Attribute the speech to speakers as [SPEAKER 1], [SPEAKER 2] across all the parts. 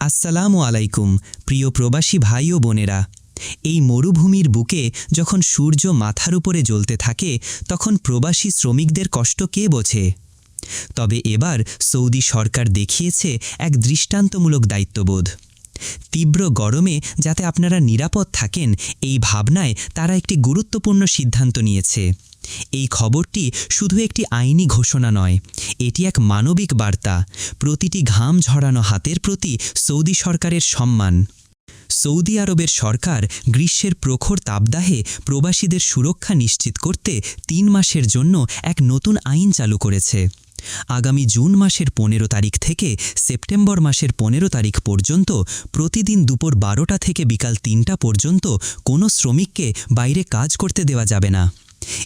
[SPEAKER 1] আসসালামু আলাইকুম, প্রিয় প্রবাসী ভাই ও বোনেরা। এই মরুভূমির বুকে যখন সূর্য মাথার উপরে জ্বলতে থাকে, তখন প্রবাসী শ্রমিকদের কষ্ট কে বোঝে? তবে এবার সৌদি সরকার দেখিয়েছে এক দৃষ্টান্তমূলক দায়িত্ববোধ। তীব্র গরমে যাতে আপনারা নিরাপদ থাকেন, এই ভাবনায় তারা একটি গুরুত্বপূর্ণ সিদ্ধান্ত নিয়েছে। এই খবরটি শুধু একটি আইনি ঘোষণা নয়, এটি এক মানবিক বার্তা। প্রতিটি ঘাম ঝরানো হাতের প্রতি সৌদি সরকারের সম্মান। সৌদি আরবের সরকার গ্রীষ্মের প্রখর তাপদাহে প্রবাসীদের সুরক্ষা নিশ্চিত করতে তিন মাসের জন্য এক নতুন আইন চালু করেছে। আগামী জুন মাসের পনেরো তারিখ থেকে সেপ্টেম্বর মাসের পনেরো তারিখ পর্যন্ত প্রতিদিন দুপুর বারোটা থেকে বিকাল তিনটা পর্যন্ত কোনো শ্রমিককে বাইরে কাজ করতে দেওয়া যাবে না।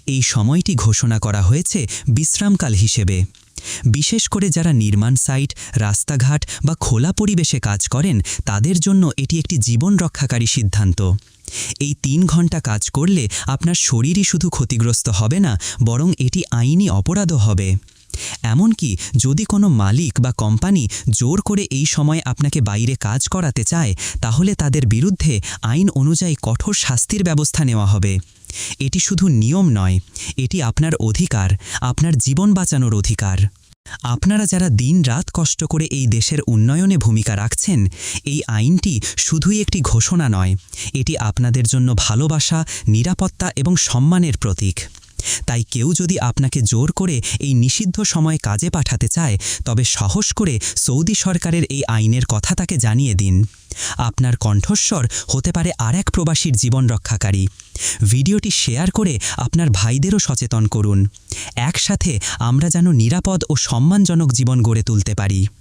[SPEAKER 1] এই সময়টি ঘোষণা করা হয়েছে বিশ্রামকাল হিসেবে। বিশেষ করে যারা নির্মাণ সাইট, রাস্তাঘাট বা খোলা পরিবেশে কাজ করেন, তাদের জন্য এটি একটি জীবন রক্ষাকারী সিদ্ধান্ত। এই তিন ঘণ্টা কাজ করলে আপনার শরীরই শুধু ক্ষতিগ্রস্ত হবে না, বরং এটি আইনি অপরাধও হবে। এমনকি যদি কোনো মালিক বা কোম্পানি জোর করে এই সময় আপনাকে বাইরে কাজ করাতে চায়, তাহলে তাদের বিরুদ্ধে আইন অনুযায়ী কঠোর শাস্তির ব্যবস্থা নেওয়া হবে। এটি শুধু নিয়ম নয়, এটি আপনার অধিকার, আপনার জীবন বাঁচানোর অধিকার। আপনারা যারা দিন রাত কষ্ট করে এই দেশের উন্নয়নে ভূমিকা রাখছেন, এই আইনটি শুধুই একটি ঘোষণা নয়, এটি আপনাদের জন্য ভালোবাসা, নিরাপত্তা এবং সম্মানের প্রতীক। তাই কেউ যদি আপনাকে জোর করে এই নিষিদ্ধ সময় কাজে পাঠাতে চায়, তবে সাহস করে সৌদি সরকারের এই আইনের কথা তাকে জানিয়ে দিন। আপনার কণ্ঠস্বর হতে পারে আর এক প্রবাসীর জীবন রক্ষাকারী। ভিডিওটি শেয়ার করে আপনার ভাইদেরও সচেতন করুন। একসাথে আমরা যেন নিরাপদ ও সম্মানজনক জীবন গড়ে তুলতে পারি।